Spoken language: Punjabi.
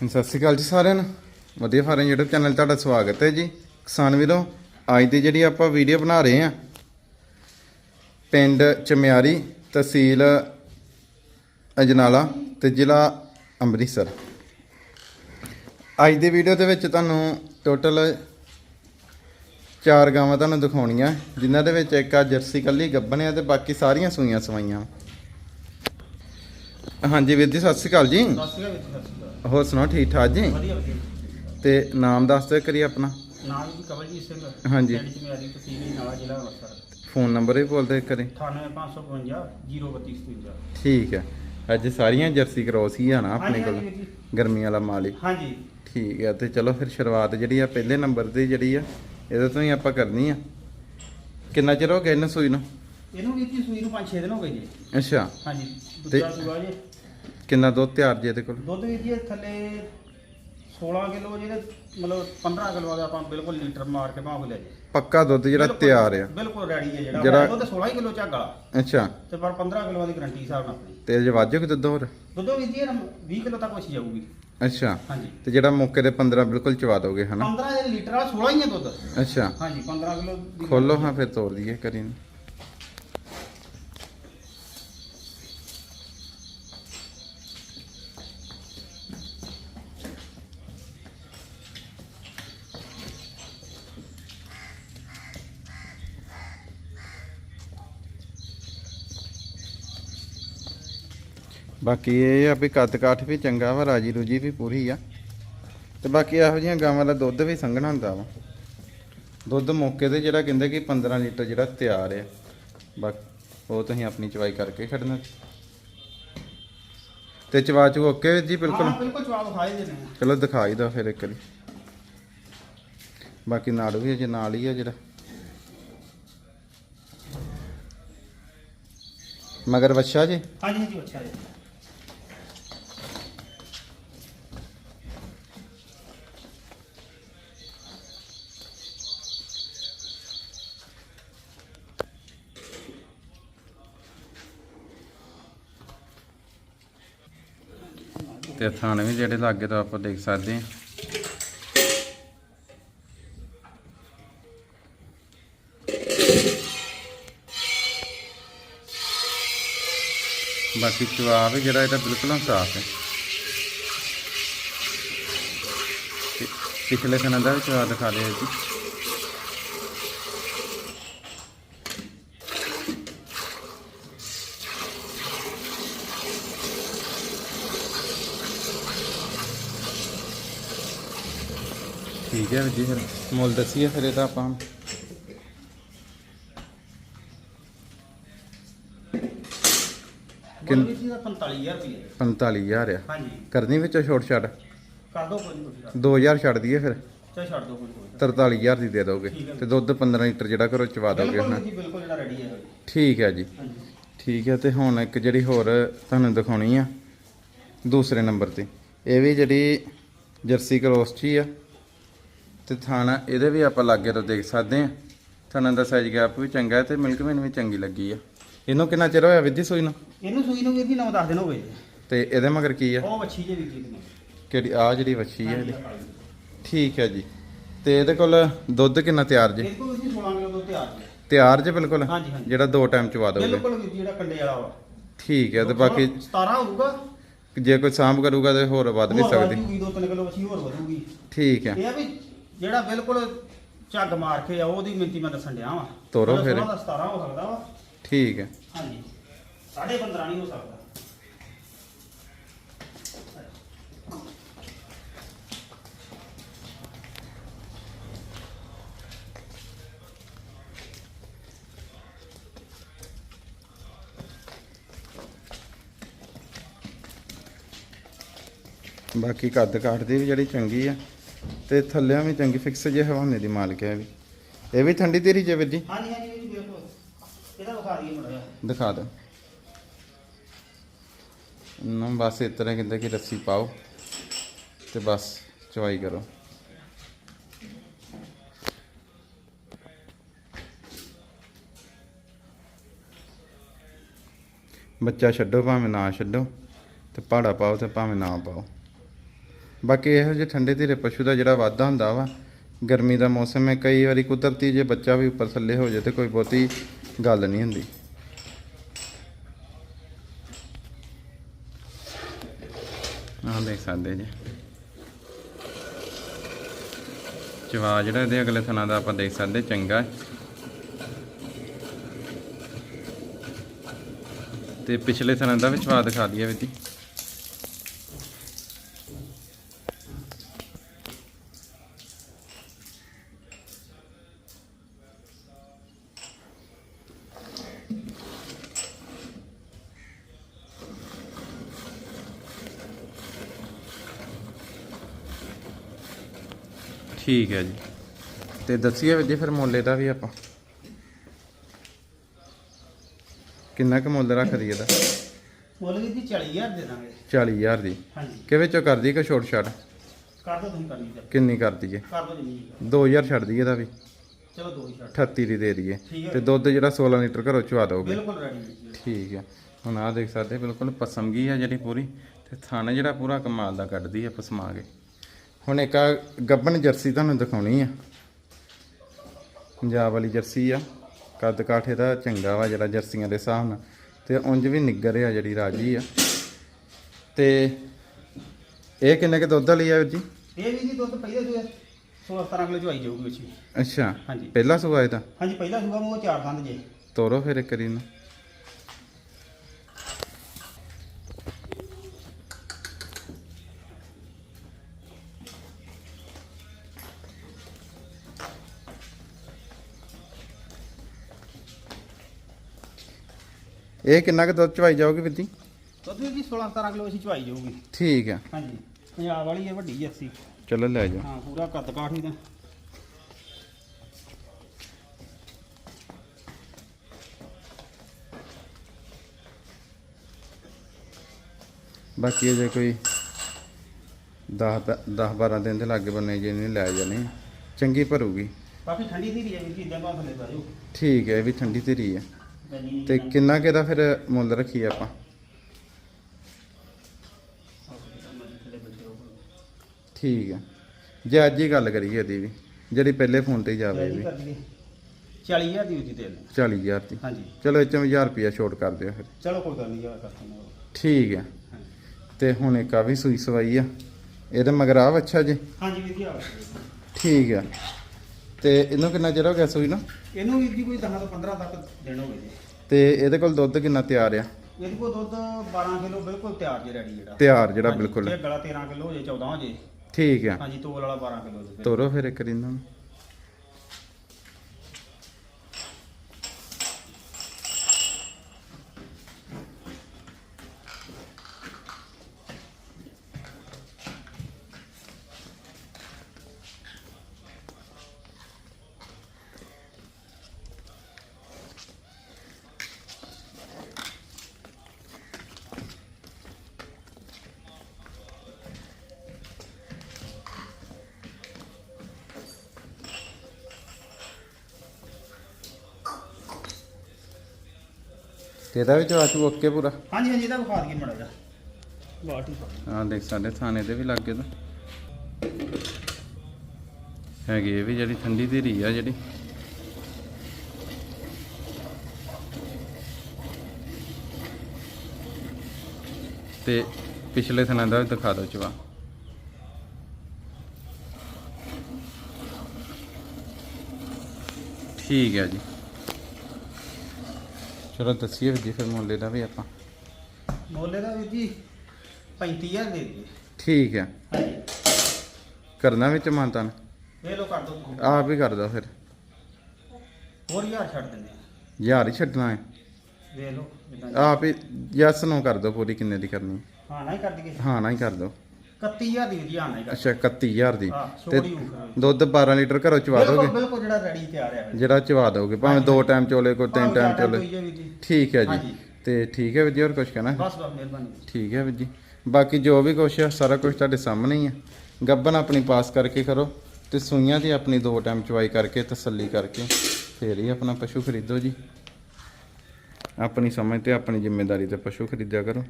ਸਤਿ ਸ਼੍ਰੀ ਅਕਾਲ ਜੀ ਸਾਰਿਆਂ ਨੂੰ। ਵਧੀਆ ਫਾਰਮ YouTube ਚੈਨਲ ਤੁਹਾਡਾ ਸਵਾਗਤ ਹੈ ਜੀ। ਕਿਸਾਨ ਵੀਰੋ, ਅੱਜ ਦੀ ਜਿਹੜੀ ਆਪਾਂ ਵੀਡੀਓ ਬਣਾ ਰਹੇ ਹਾਂ, ਪਿੰਡ ਚਮਿਆਰੀ ਤਹਿਸੀਲ ਅਜਨਾਲਾ ਤੇ ਜ਼ਿਲ੍ਹਾ ਅੰਮ੍ਰਿਤਸਰ। ਅੱਜ ਦੀ ਵੀਡੀਓ ਦੇ ਵਿੱਚ ਤੁਹਾਨੂੰ ਟੋਟਲ ਚਾਰ ਗਾਵਾਂ ਤੁਹਾਨੂੰ ਦਿਖਾਉਣੀਆਂ, ਜਿਨ੍ਹਾਂ ਦੇ ਵਿੱਚ ਇੱਕ ਆ ਜਰਸੀ ਕੱਲੀ ਗੱਬਣ ਆ ਤੇ ਬਾਕੀ ਸਾਰੀਆਂ ਸੂਈਆਂ ਸਵਾਈਆਂ। ਹਾਂਜੀ ਵੀਰ ਜੀ, ਸਤਿ ਸ਼੍ਰੀ ਅਕਾਲ ਜੀ, ਸਤਿ ਸ਼੍ਰੀ ਅਕਾਲ। ਹੋਰ ਸੁਣਾਓ ਠੀਕ ਠਾਕ ਜੀ? ਵਧੀਆ ਵਧੀਆ। ਤੇ ਨਾਮ ਦੱਸ ਦਿਓ ਕਰੀ ਆਪਣਾ। ਨਾਮ ਜੀ ਕਵਲਜੀਤ ਸਿੰਘ। ਹਾਂਜੀ। ਪਿੰਡ ਚਮਿਆਰੀ ਤਹਿਸੀਲ ਨਾਲਾ ਜ਼ਿਲ੍ਹਾ ਅੰਮ੍ਰਿਤਸਰ। ਫੋਨ ਨੰਬਰ ਵੀ ਬੋਲਦੇ ਕਰੇ 98552 03257 ਠੀਕ ਹੈ। ਅੱਜ ਸਾਰੀਆਂ ਜਰਸੀ ਕ੍ਰੋਸ ਹੀ ਆ ਨਾ ਆਪਣੇ ਕੋਲ ਹਾਂਜੀ ਗਰਮੀ ਵਾਲਾ ਮਾਲ ਹੀ। ਹਾਂਜੀ। ਠੀਕ ਹੈ ਤੇ ਚਲੋ ਫਿਰ ਸ਼ੁਰੂਆਤ ਜਿਹੜੀ ਆ ਪਹਿਲੇ ਨੰਬਰ ਦੀ ਜਿਹੜੀ ਆ ਇਹਦੇ ਤੋਂ ਹੀ ਆਪਾਂ ਕਰਨੀ ਆ। ਕਿੰਨਾ ਚਿਰ ਹੋ ਗਿਆ ਇਹਨੂੰ ਸੂਈ ਨੂੰ? ਇਹਨੂੰ ਜੀ ਸੂਈ ਨੂੰ 5-6 ਦਿਨ ਹੋ ਗਏ ਜੀ। ਅੱਛਾ। ਹਾਂਜੀ ਤੇ- ਦੂਜਾ ਸੂਆ ਜੀ। ਕਿੰਨਾ ਦੁੱਧ ਤਿਆਰ ਜੀ ਇਹਦੇ ਕੋਲ? ਦੁੱਧ ਵੀਰ ਜੀ ਇਹ ਥੱਲੇ 16 ਕਿਲੋ ਜਿਹੜੇ ਮਤਲਬ 15 ਕਿਲੋ ਦਾ ਆਪਾਂ ਬਿਲਕੁਲ ਲੀਟਰ ਮਾਰ ਕੇ ਭਾਵੇਂ ਲੈ ਜੀ ਪੱਕਾ ਦੁੱਧ ਜਿਹੜਾ ਬਿਲਕੁਲ- ਤਿਆਰ ਆ। ਬਿਲਕੁਲ ਰੈਡੀ ਹੈ ਜਿਹੜਾ। ਦੁੱਧ 16 ਕਿਲੋ ਝੱਗ ਵਾਲਾ। ਅੱਛਾ। ਤੇ ਪਰ 15 ਕਿਲੋ ਦੀ ਗਰੰਟੀ ਹਿਸਾਬ ਨਾਲ ਆਪਣੀ। ਤੇ ਜੇ ਵਾਜੋ ਕਿ ਦੁੱਧ ਹੋਰ? ਦੁੱਧ ਵੀਰ ਜੀ ਇਹ 20 ਕਿਲੋ ਤੱਕ ਵਸੀ ਜਾਊਗੀ। ਅੱਛਾ। ਹਾਂਜੀ। ਤੇ ਜਿਹੜਾ ਮੌਕੇ ਦੇ 15 ਬਿਲਕੁਲ ਚਵਾ ਦੋਗੇ ਹਨਾ? 15 ਲੀਟਰ ਵਾਲਾ 16 ਹੀ ਹੈ ਦੁੱਧ। ਅੱਛਾ। ਹਾਂਜੀ 15 ਕਿਲੋ ਦੀ ਖੋਲੋ ਹਾਂ ਫਿਰ ਤੋੜ ਦਈਏ ਕਰੀ ਬਾਕੀ ਇਹ ਆ ਵੀ ਕੱਦ ਕਾਠ ਵੀ ਚੰਗਾ ਵਾ ਰਾਜੀ ਰੂਜੀ ਵੀ ਪੂਰੀ ਆ। ਤੇ ਬਾਕੀ ਇਹੋ ਜਿਹੀਆਂ ਗਾਵਾਂ ਦਾ ਦੁੱਧ ਵੀ ਸੰਘਣਾ ਹੁੰਦਾ ਵਾ। ਦੁੱਧ ਮੌਕੇ ਤੇ ਜਿਹੜਾ ਕਹਿੰਦੇ ਕਿ 15 ਲੀਟਰ ਜਿਹੜਾ ਤਿਆਰ ਹੈ ਬਾਕੀ ਉਹ ਤੁਸੀਂ ਆਪਣੀ ਚਵਾਈ ਕਰਕੇ ਖੜਨਾ ਤੇ ਚਵਾ ਚੂ ਓਕੇ ਜੀ ਬਿਲਕੁਲ? ਹਾਂ ਬਿਲਕੁਲ ਜਵਾਬ ਖਾਏ ਦੇ ਨੇ ਚਲੋ ਦਿਖਾਈ ਦੋ ਫਿਰ ਇੱਕ ਵਾਰੀ। ਬਾਕੀ ਨਾੜੂ ਵੀ ਅਜੇ ਨਾਲ ਹੀ ਆ ਜਿਹੜਾ। ਮਗਰ ਬੱਚਾ ਜੀ? ਹਾਂਜੀ ਹਾਂਜੀ ਅੱਛਾ ਜੀ। ਤੇ ਥਾਣੇ ਵੀ ਜਿਹੜੇ ਲਾਗੇ ਤੋਂ ਆਪਾਂ ਦੇਖ ਸਕਦੇ ਹਾਂ। ਬਾਕੀ ਚਵਾ ਵੀ ਜਿਹੜਾ ਇਹਦਾ ਬਿਲਕੁਲ ਸਾਫ਼ ਹੈ। ਪਿਛਲੇ ਸਨਾਂ ਦਾ ਵੀ ਚਵਾ ਦਿਖਾ ਦਿਓ ਜੀ। ਠੀਕ ਹੈ ਜੀ ਫਿਰ। ਮੁੱਲ ਦੱਸੀਏ ਫਿਰ ਇਹਦਾ ਆਪਾਂ। ਕਿੰਨ ਵੀ ਦਾ 45000 ਰੁਪਏ 45000 ਆ। ਹਾਂਜੀ। ਕਰਨੀ ਵਿੱਚੋਂ ਛੋਟ ਛੱਡ ਕਰ ਦੋ ਕੋਈ ਨਹੀਂ ਤੁਸੀਂ 2000 ਛੱਡ ਦਈਏ ਫਿਰ। ਚਾਹ ਛੱਡ ਦੋ ਕੋਈ ਕੋਈ 43000 ਦੀ ਦੇ ਦੋਗੇ। ਤੇ ਦੁੱਧ 15 ਲੀਟਰ ਜਿਹੜਾ ਘਰੋਂ ਚਵਾ ਦੋਗੇ ਹਨਾ? ਬਿਲਕੁਲ ਜਿਹੜਾ ਰੈਡੀ ਹੈ। ਠੀਕ ਹੈ ਜੀ। ਠੀਕ ਹੈ ਤੇ ਹੁਣ ਇੱਕ ਜਿਹੜੀ ਹੋਰ ਤੁਹਾਨੂੰ ਦਿਖਾਉਣੀ ਆ ਦੂਸਰੇ ਨੰਬਰ ਤੇ। ਇਹ ਵੀ ਜਿਹੜੀ ਜਰਸੀ ਕ੍ਰੋਸ ਚ ਆ। ਤੇ ਥਾਣਾ ਇਹਦੇ ਵੀ ਆਪਾਂ ਲਾਗੇ ਤੋਂ ਦੇਖ ਸਕਦੇ ਆ ਥਾਣਾ ਦਾ ਸਾਈਜ਼ ਗੈਪ ਵੀ ਚੰਗਾ ਹੈ ਤੇ ਮਿਲਕ ਮੈਨ ਵੀ ਚੰਗੀ ਲੱਗੀ ਆ। ਇਹਨੂੰ ਕਿੰਨਾ ਚਿਰ ਹੋਇਆ ਵਿਧੀ ਸੂਈ ਨੂੰ? ਇਹਨੂੰ ਸੂਈ ਨੂੰ ਵੀਰ ਜੀ 9-10 ਦਿਨ ਹੋ ਗਏ ਜੀ। ਤੇ ਇਹਦੇ ਮਗਰ ਕੀ ਆ? ਉਹ ਵੱਛੀ ਜੇ ਵੀਰ ਜੀ ਦੀ। ਕਿਹੜੀ ਆ ਜਿਹੜੀ ਵੱਛੀ ਹੈ ਇਹਦੀ? ਠੀਕ ਹੈ ਜੀ। ਤੇ ਇਹਦੇ ਕੋਲ ਦੁੱਧ ਕਿੰਨਾ ਤਿਆਰ ਜੀ? ਇਹ ਕੋਲ ਵੀਰ ਜੀ 16 ਕਿਲੋ ਦੁੱਧ ਤਿਆਰ ਜੀ। ਤਿਆਰ ਜੇ ਬਿਲਕੁਲ? ਹਾਂਜੀ, ਹਾਂਜੀ। ਜਿਹੜਾ ਦੋ ਟਾਈਮ ਚਵਾ ਦੋਗੇ। ਬਿਲਕੁਲ ਵੀਰ ਜੀ ਜਿਹੜਾ ਕੰਡੇ ਵਾਲਾ ਵਾ। ਠੀਕ ਹੈ ਤੇ ਬਾਕੀ 17 ਹੋਊਗਾ। ਜੇ ਕੋਈ ਸਾਂਭ ਕਰੂਗਾ ਤੇ ਹੋਰ ਵੱਧ ਵੀ ਹੋਰ ਸਕਦੀ। ਵਧੂਗੀ, ਦੋ ਤਿੰਨ ਕਿਲੋ ਵੱਛੀ ਹੋਰ ਵਧੂਗੀ। ਠੀਕ ਹੈ। ਇਹ ਆ ਵੀ ਜਿਹੜਾ ਬਿਲਕੁਲ ਝੱਗ ਮਾਰ ਕੇ ਆ ਉਹਦੀ ਮਿੰਤੀ ਮੈਂ ਦੱਸਣ ਡਿਆ ਵਾਂ। ਤੋਰੋ ਫਿਰ। 16 ਦਾ 17 ਹੋ ਸਕਦਾ ਵਾ। ਠੀਕ ਹੈ। ਹਾਂਜੀ। 15.5 ਨਹੀਂ ਹੋ ਸਕਦਾ। ਬਾਕੀ ਕੱਦ ਕਾਠ ਦੀ ਵੀ ਜਿਹੜੀ ਚੰਗੀ ਆ। ਤੇ ਥੱਲਿਆਂ ਵੀ ਚੰਗੀ ਫਿਕਸ ਜੇ ਹਵਾਨੇ ਦੀ ਮਾਲਕ ਹੈ ਵੀ। ਇਹ ਵੀ ਠੰਡੀ ਤੇਰੀ ਜੇ ਵੀਰ ਜੀ? ਹਾਂਜੀ ਹਾਂਜੀ ਜੀ ਬਿਲਕੁਲ। ਇਹਦਾ ਵਿਖਾ ਦਈਏ ਮੜਾ ਦਿਖਾ ਦਿਓ। ਨਾ ਬਸ ਇਸ ਤਰ੍ਹਾਂ ਕਹਿੰਦੇ ਕਿ ਰੱਸੀ ਪਾਓ ਤੇ ਬਸ ਚਵਾਈ ਕਰੋ। ਬੱਚਾ ਛੱਡੋ ਭਾਵੇਂ ਨਾ ਛੱਡੋ ਤੇ ਪਹਾੜਾ ਪਾਓ ਤੇ ਭਾਵੇਂ ਨਾ ਪਾਓ। ਬਾਕੀ ਇਹੋ ਜਿਹੇ ਠੰਡੇ ਧੀਰੇ ਪਸ਼ੂ ਦਾ ਜਿਹੜਾ ਵਾਧਾ ਹੁੰਦਾ ਵਾ, ਗਰਮੀ ਦਾ ਮੌਸਮ ਹੈ, ਕਈ ਵਾਰੀ ਕੁਦਰਤੀ ਜੇ ਬੱਚਾ ਵੀ ਉੱਪਰ ਥੱਲੇ ਹੋ ਜਾਏ ਤੇ ਕੋਈ ਬਹੁਤੀ ਗੱਲ ਨਹੀਂ ਹੁੰਦੀ। ਆਹ ਦੇਖ ਸਕਦੇ ਜੀ। ਚਵਾ ਜਿਹੜਾ ਇਹਦੇ ਅਗਲੇ ਥਣਾ ਦਾ ਆਪਾਂ ਦੇਖ ਸਕਦੇ, ਚੰਗਾ ਹੈ। ਤੇ ਪਿਛਲੇ ਥਣਾ ਦਾ ਵੀ ਚਵਾ ਦਿਖਾ ਦਈਏ ਵੀ ਠੀਕ ਹੈ ਜੀ। ਤੇ ਦੱਸੀਏ ਵੀ ਜੀ ਫਿਰ ਮੁੱਲ ਇਹਦਾ ਵੀ ਆਪਾਂ। ਕਿੰਨਾ ਕੁ ਮੁੱਲ ਰੱਖਦੀ ਇਹਦਾ? ਮੁੱਲ ਵੀ ਜੀ 40000 ਦੇ ਦਾਂਗੇ। 40000 ਦੀ। ਹਾਂਜੀ। ਕਿ ਵਿੱਚੋਂ ਕਰਦੀ ਕਿ ਛੋਟ ਛੱਡ ਕਰ ਦੋ ਤੁਸੀਂ ਕਰਨੀ ਤੇ ਕਿੰਨੀ ਕਰਦੀ ਏ ਕਰ ਦੋ ਜਿੰਨੀ 2000 ਛੱਡ ਦਈਏ ਇਹਦਾ ਵੀ। ਚਲੋ ਦੋ ਹੀ ਛੱਡ 38 ਦੀ ਦੇ ਦਈਏ। ਠੀਕ ਹੈ। ਤੇ ਦੁੱਧ ਜਿਹੜਾ 16 ਲੀਟਰ ਘਰੋਂ ਚਵਾ ਦੋਗੇ ਬਿਲਕੁਲ ਰੈਡੀ ਠੀਕ ਹੈ। ਹੁਣ ਆਹ ਦੇਖ ਸਕਦੇ ਬਿਲਕੁਲ ਪਸਮਗੀ ਆ ਜਿਹੜੀ ਪੂਰੀ। ਤੇ ਥਣ ਜਿਹੜਾ ਪੂਰਾ ਕਮਾਲ ਦਾ ਕੱਢਦੀ ਆ ਪਸਮਾ ਕੇ। ਹੁਣ ਇੱਕ ਆ ਗੱਬਨ ਜਰਸੀ ਤੁਹਾਨੂੰ ਦਿਖਾਉਣੀ ਆ। ਪੰਜਾਬ ਵਾਲੀ ਜਰਸੀ ਆ। ਕੱਦ ਕਾਠੇ ਦਾ ਚੰਗਾ ਵਾ ਜਿਹੜਾ ਜਰਸੀਆਂ ਦੇ ਹਿਸਾਬ ਨਾਲ। ਤੇ ਉਂਝ ਵੀ ਨਿੱਗਰ ਆ ਜਿਹੜੀ ਰਾਜੀ ਆ। ਤੇ ਇਹ ਕਿੰਨੇ ਕੇ ਦੁੱਧ ਵਾਲੀ ਆ ਵੀਰ ਜੀ? ਇਹ ਵੀ ਜੀ ਦੁੱਧ ਪਹਿਲੇ ਸੂਏ 16 17 ਕਿਲੋ ਚਵਾਈ ਜਾਊਗੀ ਵਿੱਚ। ਅੱਛਾ। ਹਾਂਜੀ। ਪਹਿਲਾ ਸੂਆ ਇਹਦਾ ਹਾਂਜੀ ਪਹਿਲਾ ਸੂਆ ਮੂੰਹ ਚਾਰ ਦੰਦ ਜੇ। ਤੋਰੋ ਫਿਰ ਇੱਕ ਵਾਰੀ ਨੂੰ ਇਹ ਕਿੰਨਾ ਕੁ ਦੁੱਧ ਚਵਾਈ ਜਾਓਗੇ ਵੀਰ ਜੀ ਦੁੱਧ ਵੀ ਜੀ 16 17 ਕਿਲੋ ਅਸੀਂ ਚਵਾਈ ਜਾਊਗੀ। ਠੀਕ ਆ। ਹਾਂਜੀ ਪੰਜਾਬ ਵਾਲੀ ਹੈ ਵੱਡੀ ਜਰਸੀ। ਚਲੋ ਲੈ ਜਾਓ ਹਾਂ ਪੂਰਾ ਕੱਦ ਕਾਠੀ ਦਾ ਬਾਕੀ ਇਹ ਜੇ ਕੋਈ 10 10 12 ਦਿਨ ਦੇ ਲਾਗੇ ਬੰਨੇ ਜੇ ਨਹੀਂ ਲੈ ਜਾਣੇ ਚੰਗੀ ਭਰੂਗੀ। ਕਾਫੀ ਠੰਡੀ ਹੈ ਵੀ ਜੀ ਇਦਾਂ ਬਾਅਦ ਥੱਲੇ ਪੈ ਜਾਓ ਠੀਕ ਹੈ ਇਹ ਵੀ ਠੰਡੀ ਧੀਰੀ ਹੈ। ਤੇ ਕਿੰਨਾ ਕਿਹਦਾ ਫਿਰ ਮੁੱਲ ਰੱਖੀ ਆਪਾਂ? ਠੀਕ ਹੈ। ਜੇ ਅੱਜ ਹੀ ਗੱਲ ਕਰੀਏ ਇਹਦੀ ਵੀ ਜਿਹੜੀ ਪਹਿਲੇ ਫੋਨ ਤੇ ਹੀ ਜਾਵੇ ਵੀ 40000 ਦੀ ਉੱਚੀ ਦੇ ਦਿਓ। 40000 ਦੀ। ਹਾਂਜੀ। ਚਲੋ ਇਹ 'ਚੋਂ 1000 ਰੁਪਿਆ ਛੋਟ ਕਰ ਦਿਓ ਫਿਰ। ਚਲੋ ਕੋਈ ਗੱਲ ਨਹੀਂ ਯਾਰ ਕਰ ਦਿੰਦੇ ਠੀਕ ਹੈ। ਤੇ ਹੁਣ ਇੱਕ ਆ ਵੀ ਸੂਈ ਸਵਾਈ ਆ। ਇਹਦੇ ਮਗਰ ਆ ਅੱਛਾ ਜੀ? ਹਾਂਜੀ ਵੀਰ ਜੀ ਆ ਠੀਕ ਹੈ। ਤੇ ਇਹਨੂੰ ਕਿੰਨਾ ਚਿਰ ਹੋ ਗਿਆ ਸੂਈ ਨੂੰ? ਇਹਨੂੰ ਵੀਰ ਜੀ ਕੋਈ 10 ਤੋਂ 15 ਤੱਕ ਦਿਨ ਹੋ ਗਏ ਜੀ। ਤੇ ਇਹਦੇ ਕੋਲ ਦੁੱਧ ਕਿੰਨਾ ਤਿਆਰ ਆ? ਇਹਦੇ ਕੋਲ ਦੁੱਧ 12 ਕਿਲੋ ਬਿਲਕੁਲ ਤਿਆਰ ਜੇ ਰੈਡੀ ਜਿਹੜਾ। ਤਿਆਰ ਜਿਹੜਾ ਹਾਂਜੀ, ਬਿਲਕੁਲ। ਜੇ ਗਲਾ 13 ਕਿਲੋ ਹੋ ਜੇ 14 ਹੋ ਜੇ। ਠੀਕ ਆ। ਹਾਂਜੀ ਤੋਲ ਵਾਲਾ 12 ਕਿਲੋ ਤੋਰੋ ਫਿਰ ਇੱਕ ਇਹਨਾਂ ਨੂੰ ਤੇ ਇਹਦਾ ਵਿੱਚ ਆਚੂ ਓਕੇ ਪੂਰਾ। ਹਾਂਜੀ ਹਾਂਜੀ ਇਹਦਾ ਵਿਖਾ ਦਈਏ ਮੜਾ ਜਾ ਬਾਟ ਹੀ ਹਾਂ ਦੇਖ ਸਾਡੇ ਥਾਣੇ ਤੇ ਵੀ ਲੱਗੇ ਤਾਂ। ਹੈਗੀ ਇਹ ਵੀ ਜਿਹੜੀ ਠੰਡੀ ਧੀਰੀ ਆ ਜਿਹੜੀ। ਤੇ ਪਿਛਲੇ ਥਾਂ ਦਾ ਵੀ ਦਿਖਾ ਦਿਓ ਚਵਾ ਠੀਕ ਹੈ ਜੀ। ਚਲੋ ਦੱਸੀਏ ਜੀ ਫਿਰ ਮੁੱਲੇ ਦਾ ਵੀ ਆਪਾਂ। ਮੋਲੇ ਦਾ ਵੀਰ ਜੀ 35000 ਦੇ ਦਈਏ ਠੀਕ ਹੈ। ਹਾਂਜੀ। ਕਰਨਾ ਵਿੱਚ ਮਾਨਤਾਨ? ਇਹ ਲੋ ਕਰ ਦੋ ਆਪ ਹੀ ਕਰ ਦੋ ਫਿਰ। ਹੋਰ ਯਾਰ ਛੱਡ ਦਿੰਦੇ ਆ। ਯਾਰ ਹੀ ਛੱਡਣਾ ਹੈ। ਵੇਖ ਲਓ ਆਪ ਹੀ ਯੈਸ ਨੂੰ ਕਰ ਦੋ ਪੂਰੀ ਕਿੰਨੇ ਦੀ ਕਰਨੀ ਹਾਂ ਨਾ ਹੀ ਕਰ ਦਈਏ। ਹਾਂ ਨਾ ਹੀ ਕਰ ਦੋ। 31000 ਦੀ ਵੀਰ ਜੀ ਹਾਂ ਨਾ ਹੀ ਕਰ ਅੱਛਾ 31000 ਦੀ। ਹਾਂ ਤੇ ਦੁੱਧ 12 ਲੀਟਰ ਘਰੋਂ ਚਵਾ ਬਿਲਕੁਲ ਦੋਗੇ? ਬਿਲਕੁਲ ਜਿਹੜਾ ਰੈਡੀ ਤਿਆਰ ਹੈ। ਜਿਹੜਾ ਚਵਾ ਦੋਗੇ ਭਾਵੇਂ ਦੋ ਟਾਈਮ ਚੋਲੇ ਕੋਈ ਤਿੰਨ ਟਾਈਮ ਚੋਲੇ। ਠੀਕ ਹੈ ਜੀ। ਹਾਂਜੀ। ਤੇ ਠੀਕ ਹੈ ਵੀਰ ਜੀ ਹੋਰ ਕੁਝ ਕਹਿਣਾ? ਬਸ ਬਸ ਮਿਹਰਬਾਨੀ ਠੀਕ ਹੈ ਵੀਰ ਜੀ। ਬਾਕੀ ਜੋ ਵੀ ਕੁਛ ਆ ਸਾਰਾ ਕੁਝ ਤੁਹਾਡੇ ਸਾਹਮਣੇ ਹੀ ਆ। ਗੱਬਨ ਆਪਣੀ ਪਾਸ ਕਰਕੇ ਕਰੋ ਤੇ ਸੂਈਆਂ ਦੀ ਆਪਣੀ ਦੋ ਟਾਈਮ ਚਵਾਈ ਕਰਕੇ ਤਸੱਲੀ ਕਰਕੇ ਫੇਰ ਹੀ ਆਪਣਾ ਪਸ਼ੂ ਖਰੀਦੋ ਜੀ। ਆਪਣੀ ਸਮਝ ਤੇ ਆਪਣੀ ਜ਼ਿੰਮੇਵਾਰੀ ਤੇ ਪਸ਼ੂ ਖਰੀਦਿਆ ਕਰੋ।